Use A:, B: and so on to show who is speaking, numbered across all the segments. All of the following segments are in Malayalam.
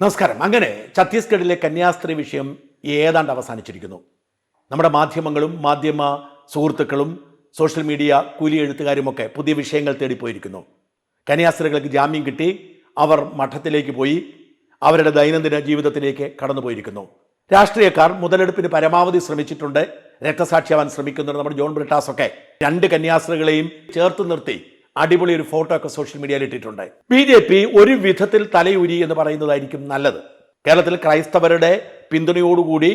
A: നമസ്കാരം. അങ്ങനെ ഛത്തീസ്ഗഡിലെ കന്യാസ്ത്രീ വിഷയം ഏതാണ്ട് അവസാനിച്ചിരിക്കുന്നു. നമ്മുടെ മാധ്യമങ്ങളും മാധ്യമ സുഹൃത്തുക്കളും സോഷ്യൽ മീഡിയ കൂലി എഴുത്തുകാരുമൊക്കെ പുതിയ വിഷയങ്ങൾ തേടിപ്പോയിരിക്കുന്നു. കന്യാസ്ത്രീകൾക്ക് ജാമ്യം കിട്ടി അവർ മഠത്തിലേക്ക് പോയി അവരുടെ ദൈനംദിന ജീവിതത്തിലേക്ക് കടന്നുപോയിരിക്കുന്നു. രാഷ്ട്രീയക്കാർ മുതലെടുപ്പിന് പരമാവധി ശ്രമിച്ചിട്ടുണ്ട് രക്തസാക്ഷിയാവാൻ ശ്രമിക്കുന്നുണ്ട് നമ്മുടെ ജോൺ ബ്രിട്ടാസ് ഒക്കെ രണ്ട് കന്യാസ്ത്രീകളെയും ചേർത്ത് നിർത്തി അടിപൊളി ഒരു ഫോട്ടോ ഒക്കെ സോഷ്യൽ മീഡിയയിൽ ഇട്ടിട്ടുണ്ട്. ബി ജെ പി ഒരു വിധത്തിൽ തലയൂരി എന്ന് പറയുന്നതായിരിക്കും നല്ലത്. കേരളത്തിൽ ക്രൈസ്തവരുടെ പിന്തുണയോടുകൂടി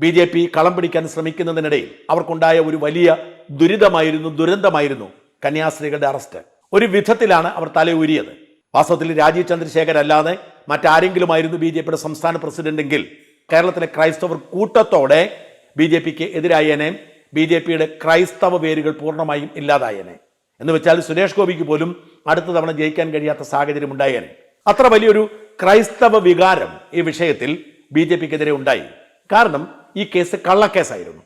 A: ബി ജെ പി കളം പിടിക്കാൻ ശ്രമിക്കുന്നതിനിടയിൽ അവർക്കുണ്ടായ ഒരു വലിയ ദുരിതമായിരുന്നു ദുരന്തമായിരുന്നു കന്യാസ്ത്രീകളുടെ അറസ്റ്റ്. ഒരു വിധത്തിലാണ് അവർ തലയൂരിയത്. വാസ്തവത്തിൽ രാജീവ് ചന്ദ്രശേഖർ അല്ലാതെ മറ്റാരെങ്കിലുമായിരുന്നു ബി ജെ പിയുടെ സംസ്ഥാന പ്രസിഡന്റെങ്കിൽ കേരളത്തിലെ ക്രൈസ്തവർ കൂട്ടത്തോടെ ബി ജെ പിക്ക് എതിരായേനെ ബി ജെ പിയുടെ ക്രൈസ്തവ വേരുകൾ പൂർണമായും ഇല്ലാതായേനെ. എന്ന് വെച്ചാൽ സുരേഷ് ഗോപിക്ക് പോലും അടുത്ത തവണ ജയിക്കാൻ കഴിയാത്ത സാഹചര്യം ഉണ്ടായേനെ. അത്ര വലിയൊരു ക്രൈസ്തവ വികാരം ഈ വിഷയത്തിൽ ബി ജെ പിക്കെതിരെ ഉണ്ടായി. കാരണം ഈ കേസ് കള്ളക്കേസായിരുന്നു.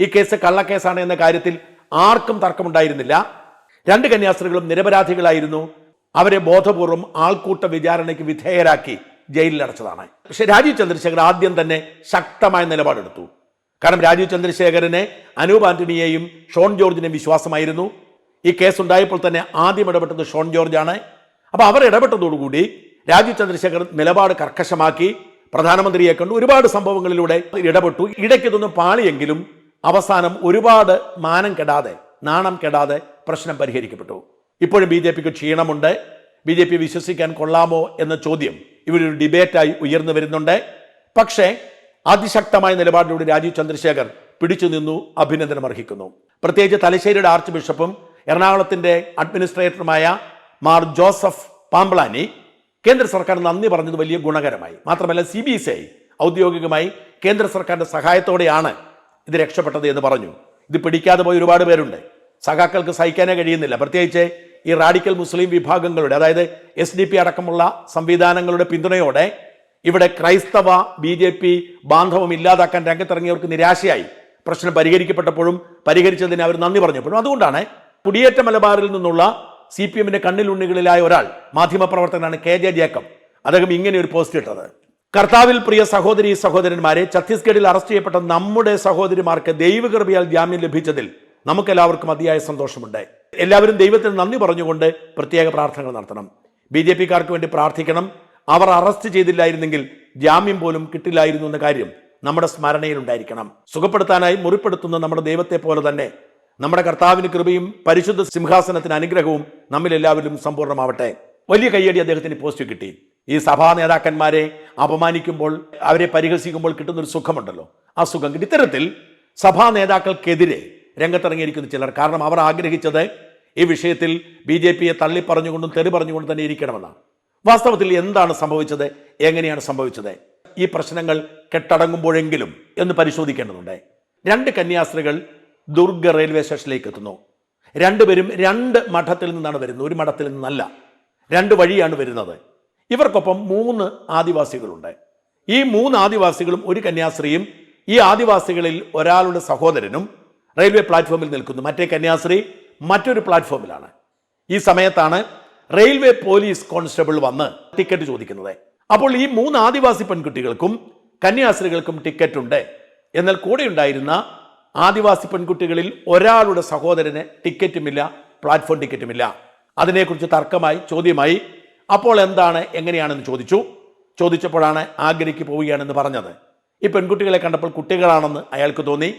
A: ഈ കേസ് കള്ളക്കേസാണ് എന്ന കാര്യത്തിൽ ആർക്കും തർക്കമുണ്ടായിരുന്നില്ല. രണ്ട് കന്യാസ്ത്രീകളും നിരപരാധികളായിരുന്നു. അവരെ ബോധപൂർവം ആൾക്കൂട്ട വിചാരണയ്ക്ക് വിധേയരാക്കി ജയിലിൽ അടച്ചതാണ്. പക്ഷെ രാജീവ് ചന്ദ്രശേഖർ ആദ്യം തന്നെ ശക്തമായ നിലപാടെടുത്തു. കാരണം രാജീവ് ചന്ദ്രശേഖരനെ അനൂപ് ആന്റണിയെയും ഷോൺ ജോർജിനെയും വിശ്വാസമായിരുന്നു. ഈ കേസ് ഉണ്ടായപ്പോൾ തന്നെ ആദ്യം ഇടപെട്ടത് ഷോൺ ആണ്. അപ്പോൾ അവർ ഇടപെട്ടതോടുകൂടി രാജീവ് ചന്ദ്രശേഖർ നിലപാട് കർക്കശമാക്കി പ്രധാനമന്ത്രിയെ കണ്ടു. ഒരുപാട് സംഭവങ്ങളിലൂടെ ഇടപെട്ടു. ഇടയ്ക്കിതൊന്നും പാളിയെങ്കിലും അവസാനം ഒരുപാട് മാനം കെടാതെ നാണം കെടാതെ പ്രശ്നം പരിഹരിക്കപ്പെട്ടു. ഇപ്പോഴും ബി ജെ പിക്ക് ക്ഷീണമുണ്ട്. ബി ജെ പി വിശ്വസിക്കാൻ കൊള്ളാമോ എന്ന ചോദ്യം ഇവരൊരു ഡിബേറ്റായി ഉയർന്നു വരുന്നുണ്ട്. പക്ഷേ അതിശക്തമായ നിലപാടിലൂടെ രാജീവ് ചന്ദ്രശേഖർ പിടിച്ചു നിന്നു അഭിനന്ദനം അർഹിക്കുന്നു. പ്രത്യേകിച്ച് തലശ്ശേരിയുടെ ആർച്ച് ബിഷപ്പും എറണാകുളത്തിന്റെ അഡ്മിനിസ്ട്രേറ്ററുമായ മാർ ജോസഫ് പാമ്പ്ലാനി കേന്ദ്ര സർക്കാർ നന്ദി പറഞ്ഞത് വലിയ ഗുണകരമായി. മാത്രമല്ല സി ബി എസ് ഐ ഔദ്യോഗികമായി കേന്ദ്ര സർക്കാരിന്റെ സഹായത്തോടെയാണ് ഇത് രക്ഷപ്പെട്ടത് എന്ന് പറഞ്ഞു. ഇത് പിടിക്കാതെ പോയി ഒരുപാട് പേരുണ്ട്. സഖാക്കൾക്ക് സഹിക്കാനേ കഴിയുന്നില്ല. പ്രത്യേകിച്ച് ഈ റാഡിക്കൽ മുസ്ലിം വിഭാഗങ്ങളുടെ അതായത് എസ് ഡി പി അടക്കമുള്ള സംവിധാനങ്ങളുടെ പിന്തുണയോടെ ഇവിടെ ക്രൈസ്തവ ബി ജെ പി ബാന്ധവം ഇല്ലാതാക്കാൻ രംഗത്തിറങ്ങിയവർക്ക് നിരാശയായി. പ്രശ്നം പരിഹരിക്കപ്പെട്ടപ്പോഴും പരിഹരിച്ചതിന് അവർ നന്ദി പറഞ്ഞപ്പോഴും അതുകൊണ്ടാണ് കുടിയേറ്റ മലബാറിൽ നിന്നുള്ള സി പി എമ്മിന്റെ കണ്ണിലുണ്ണികളിലായ ഒരാൾ മാധ്യമപ്രവർത്തകനാണ് കെ ജെ ജേക്കബ്. അദ്ദേഹം ഇങ്ങനെ ഒരു പോസ്റ്റ് ഇട്ടത്. കർത്താവിൽ പ്രിയ സഹോദരി സഹോദരന്മാരെ ഛത്തീസ്ഗഡിൽ അറസ്റ്റ് ചെയ്യപ്പെട്ട നമ്മുടെ സഹോദരിമാർക്ക് ദൈവകൃപയാൽ ജാമ്യം ലഭിച്ചതിൽ നമുക്കെല്ലാവർക്കും അതിയായ സന്തോഷമുണ്ട് എല്ലാവരും ദൈവത്തിന് നന്ദി പറഞ്ഞുകൊണ്ട് പ്രത്യേക പ്രാർത്ഥനകൾ നടത്തണം. ബി ജെ പിക്കാർക്ക് വേണ്ടി പ്രാർത്ഥിക്കണം. അവർ അറസ്റ്റ് ചെയ്തില്ലായിരുന്നെങ്കിൽ ജാമ്യം പോലും കിട്ടില്ലായിരുന്നു എന്ന കാര്യം നമ്മുടെ സ്മരണയിൽ ഉണ്ടായിരിക്കണം. സുഖപ്പെടുത്താനായി മുറിപ്പെടുത്തുന്ന നമ്മുടെ ദൈവത്തെ പോലെ തന്നെ നമ്മുടെ കർത്താവിന് കൃപയും പരിശുദ്ധ സിംഹാസനത്തിന് അനുഗ്രഹവും നമ്മിൽ എല്ലാവരിലും സമ്പൂർണമാവട്ടെ. വലിയ കയ്യടി അദ്ദേഹത്തിന് പോസ്റ്റ് കിട്ടി. ഈ സഭാ നേതാക്കന്മാരെ അപമാനിക്കുമ്പോൾ അവരെ പരിഹസിക്കുമ്പോൾ കിട്ടുന്ന ഒരു സുഖമുണ്ടല്ലോ. ആ സുഖം കിട്ടി. ഇത്തരത്തിൽ സഭാ നേതാക്കൾക്കെതിരെ രംഗത്തിറങ്ങിയിരിക്കുന്ന ചിലർ. കാരണം അവർ ആഗ്രഹിച്ചത് ഈ വിഷയത്തിൽ ബി ജെ പിയെ തള്ളിപ്പറഞ്ഞുകൊണ്ടും തെറി പറഞ്ഞുകൊണ്ടും തന്നെ ഇരിക്കണമെന്നാണ്. വാസ്തവത്തിൽ എന്താണ് സംഭവിച്ചത്? എങ്ങനെയാണ് സംഭവിച്ചത്? ഈ പ്രശ്നങ്ങൾ കെട്ടടങ്ങുമ്പോഴെങ്കിലും എന്ന് പരിശോധിക്കേണ്ടതുണ്ട്. രണ്ട് കന്യാസ്ത്രീകൾ ദുർഗ റെയിൽവേ സ്റ്റേഷനിലേക്ക് എത്തുന്നു രണ്ടുപേരും രണ്ട് മഠത്തിൽ നിന്നാണ് വരുന്നത്. ഒരു മഠത്തിൽ നിന്നല്ല. രണ്ട് വഴിയാണ് വരുന്നത്. ഇവർക്കൊപ്പം മൂന്ന് ആദിവാസികളുണ്ട്. ഈ മൂന്ന് ആദിവാസികളും ഒരു കന്യാസ്ത്രീയും ഈ ആദിവാസികളിൽ ഒരാളുടെ സഹോദരനും റെയിൽവേ പ്ലാറ്റ്ഫോമിൽ നിൽക്കുന്നു. മറ്റേ കന്യാസ്ത്രീ മറ്റൊരു പ്ലാറ്റ്ഫോമിലാണ്. ഈ സമയത്താണ് റെയിൽവേ പോലീസ് കോൺസ്റ്റബിൾ വന്ന് ടിക്കറ്റ് ചോദിക്കുന്നത്. അപ്പോൾ ഈ മൂന്ന് ആദിവാസി പെൺകുട്ടികൾക്കും കന്യാസ്ത്രീകൾക്കും ടിക്കറ്റ് ഉണ്ട് എന്നാൽ കൂടെ ഉണ്ടായിരുന്ന ആദിവാസി പെൺകുട്ടികളിൽ ഒരാളുടെ സഹോദരന് ടിക്കറ്റുമില്ല പ്ലാറ്റ്ഫോം ടിക്കറ്റുമില്ല. അതിനെക്കുറിച്ച് തർക്കമായി ചോദ്യമായി അപ്പോൾ എന്താണ് എങ്ങനെയാണെന്ന് ചോദിച്ചു. ചോദിച്ചപ്പോഴാണ് ആഗ്രയ്ക്ക് പോവുകയാണെന്ന് പറഞ്ഞത്. ഈ പെൺകുട്ടികളെ കണ്ടപ്പോൾ കുട്ടികളാണെന്ന് അയാൾക്ക് തോന്നി.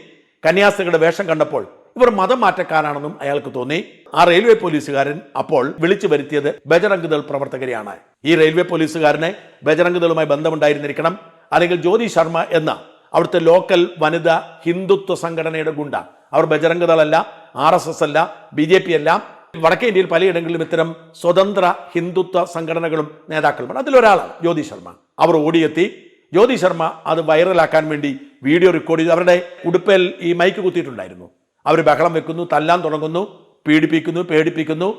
A: കന്യാസ്ത്രീകളുടെ വേഷം കണ്ടപ്പോൾ ഇവർ മതം മാറ്റക്കാരാണെന്നും അയാൾക്ക് തോന്നി. ആ റെയിൽവേ പോലീസുകാരൻ അപ്പോൾ വിളിച്ചു വരുത്തിയത് ബജറംഗ് ദൾ പ്രവർത്തകരെയാണ്. ഈ റെയിൽവേ പോലീസുകാരനെ ബജറംഗ് ദളുമായി ബന്ധമുണ്ടായിരുന്നിരിക്കണം. അല്ലെങ്കിൽ ജ്യോതി ശർമ്മ എന്ന അവിടുത്തെ ലോക്കൽ വനിത ഹിന്ദുത്വ സംഘടനയുടെ ഗുണ്ട. അവർ ബജരംഗദളല്ല ആർ എസ് എസ് അല്ല ബി ജെ പി അല്ല. വടക്കേ ഇന്ത്യയിൽ പലയിടങ്ങളിലും ഇത്തരം സ്വതന്ത്ര ഹിന്ദുത്വ സംഘടനകളും നേതാക്കളുമാണ് അതിലൊരാളാണ് ജ്യോതി ശർമ്മ. അവർ ഓടിയെത്തി. ജ്യോതി ശർമ്മ അത് വൈറലാക്കാൻ വേണ്ടി വീഡിയോ റെക്കോർഡ് ചെയ്തു. അവരുടെ ഉടുപ്പൽ ഈ മൈക്ക് കുത്തിയിട്ടുണ്ടായിരുന്നു. അവർ ബഹളം വെക്കുന്നു തല്ലാൻ തുടങ്ങുന്നു പീഡിപ്പിക്കുന്നു പേടിപ്പിക്കുന്നു.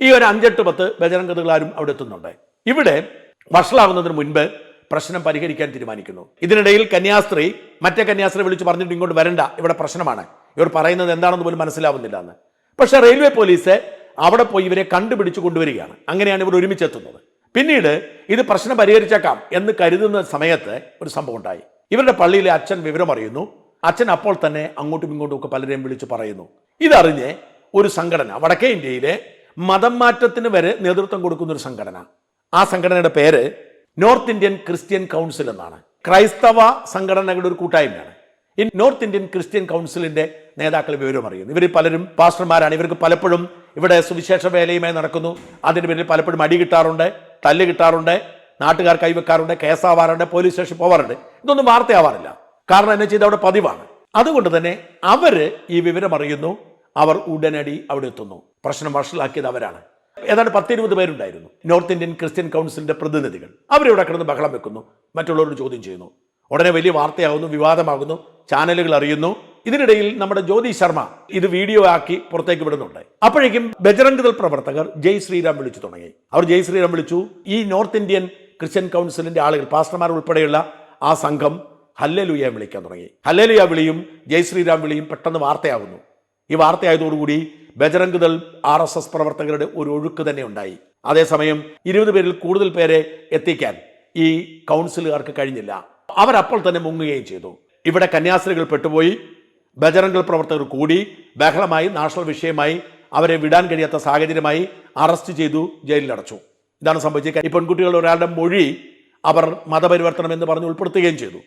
A: ഈ ഒരു അഞ്ചെട്ട് പത്ത് ബജരംഗതകളാരും അവിടെ എത്തുന്നുണ്ട്. ഇവിടെ വഷളാവുന്നതിന് മുൻപ് പ്രശ്നം പരിഹരിക്കാൻ തീരുമാനിക്കുന്നു. ഇതിനിടയിൽ കന്യാസ്ത്രീ മറ്റേ കന്യാസ്ത്രീ വിളിച്ച് പറഞ്ഞിട്ട് ഇങ്ങോട്ട് വരണ്ട. ഇവിടെ പ്രശ്നമാണ്. ഇവർ പറയുന്നത് എന്താണെന്ന് പോലും മനസ്സിലാവുന്നില്ല എന്ന്. പക്ഷേ റെയിൽവേ പോലീസ് അവിടെ പോയി ഇവരെ കണ്ടുപിടിച്ച് കൊണ്ടുവരികയാണ്. അങ്ങനെയാണ് ഇവർ ഒരുമിച്ചെത്തുന്നത്. പിന്നീട് ഇത് പ്രശ്നം പരിഹരിച്ചേക്കാം എന്ന് കരുതുന്ന സമയത്ത് ഒരു സംഭവം ഉണ്ടായി. ഇവരുടെ പള്ളിയിലെ അച്ഛൻ വിവരം അറിയുന്നു. അച്ഛൻ അപ്പോൾ തന്നെ അങ്ങോട്ടും ഇങ്ങോട്ടും ഒക്കെ പലരെയും വിളിച്ച് പറയുന്നു. ഇതറിഞ്ഞ് ഒരു സംഘടന വടക്കേ ഇന്ത്യയിലെ മതം മാറ്റത്തിന് വരെ നേതൃത്വം കൊടുക്കുന്ന ഒരു സംഘടന. ആ സംഘടനയുടെ പേര് നോർത്ത് ഇന്ത്യൻ ക്രിസ്ത്യൻ കൗൺസിൽ എന്നാണ്. ക്രൈസ്തവ സംഘടനകളുടെ ഒരു കൂട്ടായ്മയാണ്. ഈ നോർത്ത് ഇന്ത്യൻ ക്രിസ്ത്യൻ കൗൺസിലിന്റെ നേതാക്കൾ വിവരം അറിയുന്നു. ഇവർ പലരും പാസ്റ്റർമാരാണ്. ഇവർക്ക് പലപ്പോഴും ഇവിടെ സുവിശേഷ വേലയുമായി നടക്കുന്നു. അതിന് പേരിൽ പലപ്പോഴും അടി കിട്ടാറുണ്ട് തല്ല് കിട്ടാറുണ്ട് നാട്ടുകാർ കൈവെക്കാറുണ്ട് കേസാവാറുണ്ട് പോലീസ് സ്റ്റേഷൻ പോവാറുണ്ട്. ഇതൊന്നും വാർത്തയാവാറില്ല. കാരണം എന്നെ ചെയ്ത് അവിടെ പതിവാണ്. അതുകൊണ്ട് തന്നെ അവർ ഈ വിവരം അറിയുന്നു. അവർ ഉടനടി അവിടെ എത്തുന്നു. പ്രശ്നം വഷളാക്കിയത് അവരാണ്. ഏതാണ്ട് പത്തിരുപത് പേരുണ്ടായിരുന്നു. നോർത്ത് ഇന്ത്യൻ ക്രിസ്ത്യൻ കൗൺസിലിന്റെ പ്രതിനിധികൾ. അവരിവിടെ കിടന്ന് ബഹളം വെക്കുന്നു. മറ്റുള്ളവരോട് ചോദ്യം ചെയ്യുന്നു. ഉടനെ വലിയ വാർത്തയാകുന്നു വിവാദമാകുന്നു ചാനലുകൾ അറിയുന്നു. ഇതിനിടയിൽ നമ്മുടെ ജ്യോതി ശർമ്മ ഇത് വീഡിയോ ആക്കി പുറത്തേക്ക് വിടുന്നുണ്ട്. അപ്പോഴേക്കും ബജറംഗ് ദൾ പ്രവർത്തകർ ജയ് ശ്രീറാം വിളിച്ചു തുടങ്ങി. അവർ ജയ് ശ്രീറാം വിളിച്ചു ഈ നോർത്ത് ഇന്ത്യൻ ക്രിസ്ത്യൻ കൗൺസിലിന്റെ ആളുകൾ പാസ്റ്റർമാർ ഉൾപ്പെടെയുള്ള ആ സംഘം ഹല്ലലുയ വിളിക്കാൻ തുടങ്ങി. ഹല്ലലുയ വിളിയും ജയ് ശ്രീറാം വിളിയും പെട്ടെന്ന് വാർത്തയാകുന്നു ഈ വാർത്തയായതോടുകൂടി Bajrang Dal R S S പ്രവർത്തകരുടെ ഒരു ഒഴുക്ക് തന്നെ ഉണ്ടായി. അതേസമയം ഇരുപത് പേരിൽ കൂടുതൽ പേരെ എത്തിക്കാൻ ഈ കൗൺസിലുകാർക്ക് കഴിഞ്ഞില്ല. അവരപ്പോൾ തന്നെ മുങ്ങുകയും ചെയ്തു. ഇവിടെ കന്യാസ്ത്രീകൾ പെട്ടുപോയി. ബജറംഗ് പ്രവർത്തകർ കൂടി ബഹളമായി നാഷണൽ വിഷയമായി അവരെ വിടാൻ കഴിയാത്ത സാഹചര്യമായി അറസ്റ്റ് ചെയ്തു ജയിലിലടച്ചു ഇതാണ് സംഭവിച്ചത്. ഈ പെൺകുട്ടികൾ ഒരാളുടെ മൊഴി അവർ മതപരിവർത്തനം എന്ന് പറഞ്ഞ് ഉൾപ്പെടുത്തുകയും ചെയ്തു.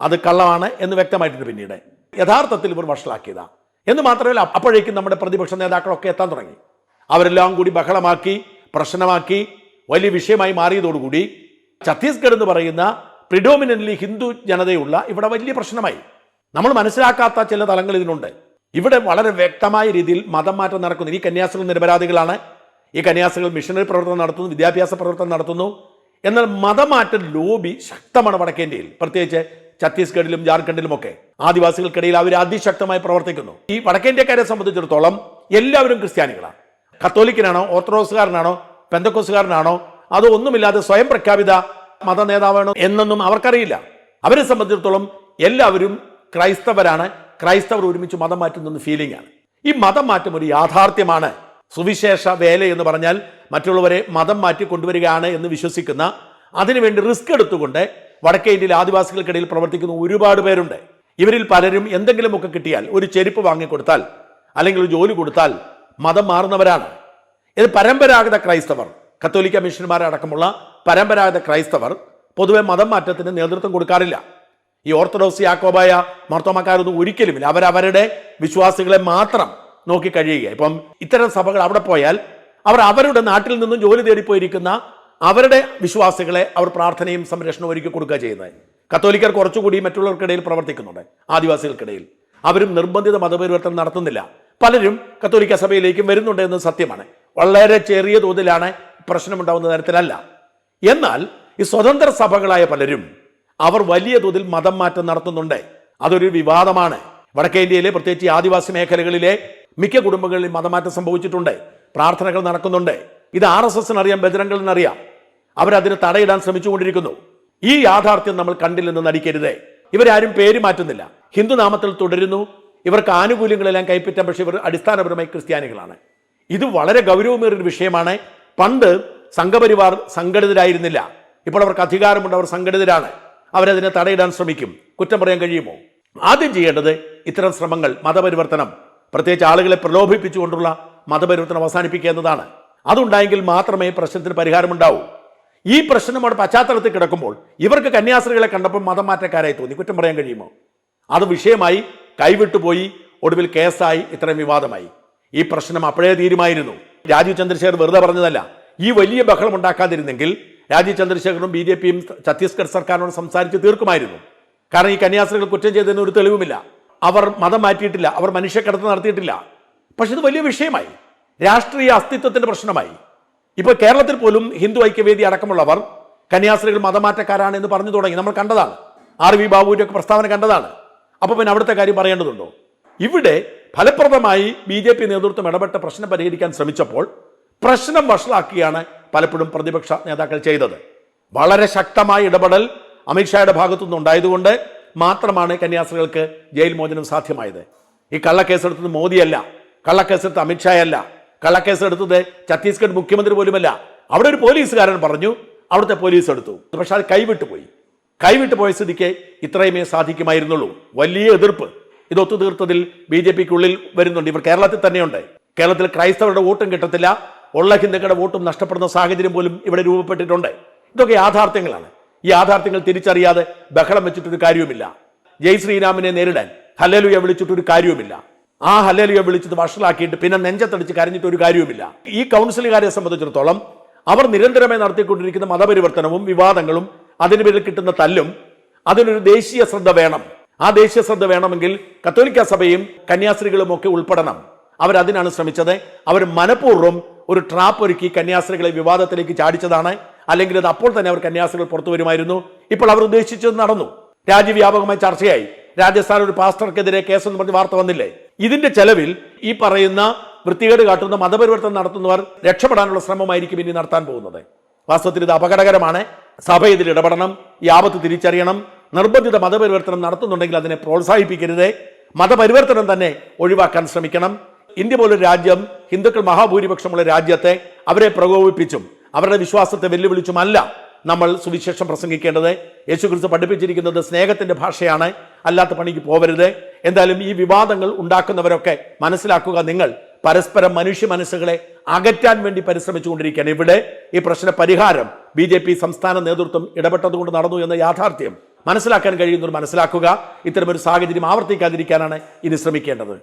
A: അത് കള്ളമാണ് എന്ന് വ്യക്തമായിട്ടുണ്ട് പിന്നീട്. യഥാർത്ഥത്തിൽ ഇവർ വഷളാക്കിയതാണ് എന്ന് മാത്രമല്ല അപ്പോഴേക്കും നമ്മുടെ പ്രതിപക്ഷ നേതാക്കളൊക്കെ എത്താൻ തുടങ്ങി. അവരെല്ലാം കൂടി ബഹളമാക്കി പ്രശ്നമാക്കി വലിയ വിഷയമായി മാറിയതോടുകൂടി ഛത്തീസ്ഗഡ് എന്ന് പറയുന്ന പ്രിഡോമിനന്റ്ലി ഹിന്ദു ജനതയുള്ള ഇവിടെ വലിയ പ്രശ്നമായി. നമ്മൾ മനസ്സിലാക്കാത്ത ചില തലങ്ങൾ ഇതിനുണ്ട്. ഇവിടെ വളരെ വ്യക്തമായ രീതിയിൽ മതം മാറ്റം നടക്കുന്നു. ഈ കന്യാസികൾ നിരപരാധികളാണ്. ഈ കന്യാസികൾ മിഷനറി പ്രവർത്തനം നടത്തുന്നു വിദ്യാഭ്യാസ പ്രവർത്തനം നടത്തുന്നു. എന്നാൽ മതമാറ്റ ലോബി ശക്തമാണ് വടക്കേന്ത്യയിൽ. പ്രത്യേകിച്ച് ഛത്തീസ്ഗഡിലും ജാർഖണ്ഡിലുമൊക്കെ. ആദിവാസികൾക്കിടയിൽ അവർ അതിശക്തമായി പ്രവർത്തിക്കുന്നു. ഈ വടക്കേന്ത്യക്കാരെ സംബന്ധിച്ചിടത്തോളം എല്ലാവരും ക്രിസ്ത്യാനികളാണ്. കത്തോലിക്കനാണോ ഓർത്തഡോക്സുകാരനാണോ പെന്തക്കോസുകാരനാണോ അതോ ഒന്നുമില്ലാതെ സ്വയം പ്രഖ്യാപിത മത നേതാവാണോ എന്നൊന്നും അവർക്കറിയില്ല. അവരെ സംബന്ധിച്ചിടത്തോളം എല്ലാവരും ക്രൈസ്തവരാണ്. ക്രൈസ്തവർ ഒരുമിച്ച് മതം മാറ്റുന്ന ഫീലിംഗ് ആണ് ഈ മതം മാറ്റം ഒരു യാഥാർത്ഥ്യമാണ്. സുവിശേഷ വേല എന്ന് പറഞ്ഞാൽ മറ്റുള്ളവരെ മതം മാറ്റി കൊണ്ടുവരികയാണ് എന്ന് വിശ്വസിക്കുന്ന അതിനുവേണ്ടി റിസ്ക് എടുത്തുകൊണ്ട് വടക്കേ ഇന്ത്യയിൽ ആദിവാസികൾക്കിടയിൽ പ്രവർത്തിക്കുന്ന ഒരുപാട് പേരുണ്ട്. ഇവരിൽ പലരും എന്തെങ്കിലുമൊക്കെ കിട്ടിയാൽ ഒരു ചെരുപ്പ് വാങ്ങിക്കൊടുത്താൽ അല്ലെങ്കിൽ ഒരു ജോലി കൊടുത്താൽ മതം മാറുന്നവരാണ്. ഇത് പരമ്പരാഗത ക്രൈസ്തവർ കത്തോലിക്ക മിഷന്മാരടക്കമുള്ള പരമ്പരാഗത ക്രൈസ്തവർ പൊതുവെ മതം മാറ്റത്തിന് നേതൃത്വം കൊടുക്കാറില്ല. ഈ ഓർത്തഡോക്സ് യാക്കോബായ മർത്തോമക്കാരൊന്നും ഒരിക്കലുമില്ല. അവരവരുടെ വിശ്വാസികളെ മാത്രം നോക്കി കഴിയുക. ഇപ്പം ഇത്തരം സഭകൾ അവിടെ പോയാൽ അവർ അവരുടെ നാട്ടിൽ നിന്നും ജോലി തേടിപ്പോയിരിക്കുന്ന അവരുടെ വിശ്വാസികളെ അവർ പ്രാർത്ഥനയും സംരക്ഷണവും ഒരുക്കി കൊടുക്കുക ചെയ്യുന്നത്. കത്തോലിക്കർ കുറച്ചുകൂടി മറ്റുള്ളവർക്കിടയിൽ പ്രവർത്തിക്കുന്നുണ്ട് ആദിവാസികൾക്കിടയിൽ. അവരും നിർബന്ധിത മതപരിവർത്തനം നടത്തുന്നില്ല. പലരും കത്തോലിക്ക സഭയിലേക്കും വരുന്നുണ്ട് എന്ന് സത്യമാണ്. വളരെ ചെറിയ തോതിലാണ് പ്രശ്നമുണ്ടാവുന്ന തരത്തിലല്ല. എന്നാൽ ഈ സ്വതന്ത്ര സഭകളായ പലരും അവർ വലിയ തോതിൽ മതം മാറ്റം നടത്തുന്നുണ്ട്. അതൊരു വിവാദമാണ്. വടക്കേ ഇന്ത്യയിലെ പ്രത്യേകിച്ച് ആദിവാസി മേഖലകളിലെ മിക്ക കുടുംബങ്ങളിൽ മതമാറ്റം സംഭവിച്ചിട്ടുണ്ട്. പ്രാർത്ഥനകൾ നടക്കുന്നുണ്ട്. ഇത് ആർ എസ് എസിനറിയാം അറിയാം ബജരംഗളിന് അറിയാം അവരതിന് തടയിടാൻ ശ്രമിച്ചുകൊണ്ടിരിക്കുന്നു. ഈ യാഥാർത്ഥ്യം നമ്മൾ കണ്ടില്ലെന്ന് നടിക്കരുതേ. ഇവരാരും പേര് മാറ്റുന്നില്ല. ഹിന്ദു നാമത്തിൽ തുടരുന്നു. ഇവർക്ക് ആനുകൂല്യങ്ങളെല്ലാം കൈപ്പറ്റാൻ പക്ഷേ ഇവർ അടിസ്ഥാനപരമായി ക്രിസ്ത്യാനികളാണ്. ഇത് വളരെ ഗൗരവമേറിയ ഒരു വിഷയമാണ്. പണ്ട് സംഘപരിവാർ സംഘടിതരായിരുന്നില്ല. ഇപ്പോൾ അവർക്ക് അധികാരമുണ്ട്. അവർ സംഘടിതരാണ്. അവരതിനെ തടയിടാൻ ശ്രമിക്കും. കുറ്റം പറയാൻ കഴിയുമോ? ആദ്യം ചെയ്യേണ്ടത് ഇത്തരം ശ്രമങ്ങൾ മതപരിവർത്തനം. പ്രത്യേകിച്ച് ആളുകളെ പ്രലോഭിപ്പിച്ചുകൊണ്ടുള്ള മതപരിവർത്തനം അവസാനിപ്പിക്കുക എന്നതാണ്. അതുണ്ടായെങ്കിൽ മാത്രമേ പ്രശ്നത്തിന് പരിഹാരമുണ്ടാവൂ. ഈ പ്രശ്നം അവിടെ പശ്ചാത്തലത്തിൽ കിടക്കുമ്പോൾ ഇവർക്ക് കന്യാസ്ത്രീകളെ കണ്ടപ്പോൾ മതം മാറ്റക്കാരായി തോന്നി. കുറ്റം പറയാൻ കഴിയുമോ? അത് വിഷയമായി കൈവിട്ടുപോയി ഒടുവിൽ കേസായി ഇത്രയും വിവാദമായി. ഈ പ്രശ്നം അപ്പോഴേ തീരുമായിരുന്നു. രാജീവ് ചന്ദ്രശേഖർ വെറുതെ പറഞ്ഞതല്ല. ഈ വലിയ ബഹളം ഉണ്ടാക്കാതിരുന്നെങ്കിൽ രാജീവ് ചന്ദ്രശേഖറും ബി ജെ പിയും ഛത്തീസ്ഗഡ് സർക്കാരിനോട് സംസാരിച്ച് തീർക്കുമായിരുന്നു. കാരണം ഈ കന്യാസ്ത്രീകൾ കുറ്റം ചെയ്തതിന് ഒരു തെളിവുമില്ല. അവർ മതം മാറ്റിയിട്ടില്ല. അവർ മനുഷ്യക്കടത്ത് നടത്തിയിട്ടില്ല. പക്ഷെ ഇത് വലിയ വിഷയമായി. രാഷ്ട്രീയ അസ്തിത്വത്തിന്റെ പ്രശ്നമായി. ഇപ്പോൾ കേരളത്തിൽ പോലും ഹിന്ദു ഐക്യവേദി അടക്കമുള്ളവർ കന്യാസ്ത്രീകൾ മതമാറ്റക്കാരാണ് എന്ന് പറഞ്ഞു തുടങ്ങി. നമ്മൾ കണ്ടതാണ്. ആർ വി ബാബുവിന്റെ ഒക്കെ പ്രസ്താവന കണ്ടതാണ്. അപ്പോൾ പിന്നെ അവിടുത്തെ കാര്യം പറയേണ്ടതുണ്ടോ? ഇവിടെ ഫലപ്രദമായി ബി ജെ പി നേതൃത്വം ഇടപെട്ട പ്രശ്നം പരിഹരിക്കാൻ ശ്രമിച്ചപ്പോൾ പ്രശ്നം വഷളാക്കിയാണ് പലപ്പോഴും പ്രതിപക്ഷ നേതാക്കൾ ചെയ്തത്. വളരെ ശക്തമായ ഇടപെടൽ അമിത്ഷായുടെ ഭാഗത്തുനിന്ന് ഉണ്ടായതുകൊണ്ട് മാത്രമാണ് കന്യാസ്ത്രീകൾക്ക് ജയിൽ മോചനം സാധ്യമായത്. ഈ കള്ളക്കേസെടുത്തത് മോദിയല്ല. കള്ളക്കേസെടുത്ത് അമിത്ഷായല്ല കള്ളക്കേസെടുത്തത് ഛത്തീസ്ഗഡ് മുഖ്യമന്ത്രി പോലുമല്ല. അവിടെ ഒരു പോലീസുകാരൻ പറഞ്ഞു അവിടുത്തെ പോലീസ് എടുത്തു പക്ഷെ അത് കൈവിട്ടു പോയി കൈവിട്ടു പോയ സ്ഥിതിക്ക് ഇത്രയുമേ സാധിക്കുമായിരുന്നുള്ളൂ. വലിയ എതിർപ്പ്. ഇത് ഒത്തുതീർത്തതിൽ ബി ജെ പിക്കുള്ളിൽ വരുന്നുണ്ട്. ഇവർ കേരളത്തിൽ തന്നെയുണ്ട്. കേരളത്തിൽ ക്രൈസ്തവരുടെ വോട്ടും കിട്ടത്തില്ല. ഉള്ള ഹിന്ദുക്കളുടെ വോട്ടും നഷ്ടപ്പെടുന്ന സാഹചര്യം പോലും ഇവിടെ രൂപപ്പെട്ടിട്ടുണ്ട്. ഇതൊക്കെ യാഥാർത്ഥ്യങ്ങളാണ്. ഈ യാഥാർത്ഥ്യങ്ങൾ തിരിച്ചറിയാതെ ബഹളം വെച്ചിട്ടൊരു കാര്യവുമില്ല. ജയ് ശ്രീരാമിനെ നേരിടാൻ ഹല്ലേലുയ വിളിച്ചിട്ടൊരു കാര്യവുമില്ല. ആ ഹല്ലേലുയ വിളിച്ചത് വഷളാക്കിയിട്ട് പിന്നെ നെഞ്ചത്തടിച്ച് കരഞ്ഞിട്ട് ഒരു കാര്യവുമില്ല. ഈ കൗൺസിലുകാരെ സംബന്ധിച്ചിടത്തോളം അവർ നിരന്തരമായി നടത്തിക്കൊണ്ടിരിക്കുന്ന മതപരിവർത്തനവും വിവാദങ്ങളും അതിന് പേരിൽ കിട്ടുന്ന തല്ലും അതിനൊരു ദേശീയ ശ്രദ്ധ വേണം. ആ ദേശീയ ശ്രദ്ധ വേണമെങ്കിൽ കത്തോലിക്ക സഭയും കന്യാസ്ത്രീകളും ഒക്കെ ഉൾപ്പെടണം. അവരതിനാണ് ശ്രമിച്ചത്. അവർ മനഃപൂർവം ഒരു ട്രാപ്പ് ഒരുക്കി കന്യാസ്ത്രീകളെ വിവാദത്തിലേക്ക് ചാടിച്ചതാണ്. അല്ലെങ്കിൽ അത് അപ്പോൾ തന്നെ അവർ കന്യാസ്ത്രീകൾ പുറത്തു വരുമായിരുന്നു. ഇപ്പോൾ അവർ ഉദ്ദേശിച്ചത് നടന്നു. രാജ്യവ്യാപകമായി ചർച്ചയായി. രാജസ്ഥാൻ ഒരു പാസ്റ്റർക്കെതിരെ കേസെന്ന് പറഞ്ഞ് വാർത്ത വന്നില്ലേ? ഇതിന്റെ ചെലവിൽ ഈ പറയുന്ന വൃത്തികേട് കാട്ടുന്ന മതപരിവർത്തനം നടത്തുന്നവർ രക്ഷപ്പെടാനുള്ള ശ്രമമായിരിക്കും ഇനി നടത്താൻ പോകുന്നത്. വാസ്തവത്തിൽ ഇത് അപകടകരമാണ്. സഭ ഇതിൽ ഇടപെടണം ഈ ആപത്ത് തിരിച്ചറിയണം നിർബന്ധിത മതപരിവർത്തനം നടത്തുന്നുണ്ടെങ്കിൽ അതിനെ പ്രോത്സാഹിപ്പിക്കരുത് മതപരിവർത്തനം തന്നെ ഒഴിവാക്കാൻ ശ്രമിക്കണം. ഇന്ത്യ പോലൊരു രാജ്യം ഹിന്ദുക്കൾ മഹാഭൂരിപക്ഷമുള്ള രാജ്യത്തെ അവരെ പ്രകോപിപ്പിച്ചും അവരുടെ വിശ്വാസത്തെ വെല്ലുവിളിച്ചുമല്ല നമ്മൾ സുവിശേഷം പ്രസംഗിക്കേണ്ടത്. യേശുക്രിസ്തു പഠിപ്പിച്ചിരിക്കുന്നത് സ്നേഹത്തിന്റെ ഭാഷയാണ്. അല്ലാത്ത പണിക്ക് പോവരുത്. എന്തായാലും ഈ വിവാദങ്ങൾ ഉണ്ടാക്കുന്നവരൊക്കെ മനസ്സിലാക്കുക നിങ്ങൾ. പരസ്പരം മനുഷ്യ മനസ്സുകളെ അകറ്റാൻ വേണ്ടി പരിശ്രമിച്ചുകൊണ്ടിരിക്കുകയാണ് ഇവിടെ. ഈ പ്രശ്ന പരിഹാരം ബി ജെ പി സംസ്ഥാന നേതൃത്വം ഇടപെട്ടതുകൊണ്ട് നടന്നു എന്ന യാഥാർത്ഥ്യം മനസ്സിലാക്കാൻ കഴിയുന്നവർ മനസ്സിലാക്കുക. ഇത്തരമൊരു സാഹചര്യം ആവർത്തിക്കാതിരിക്കാനാണ് ഇനി ശ്രമിക്കേണ്ടത്.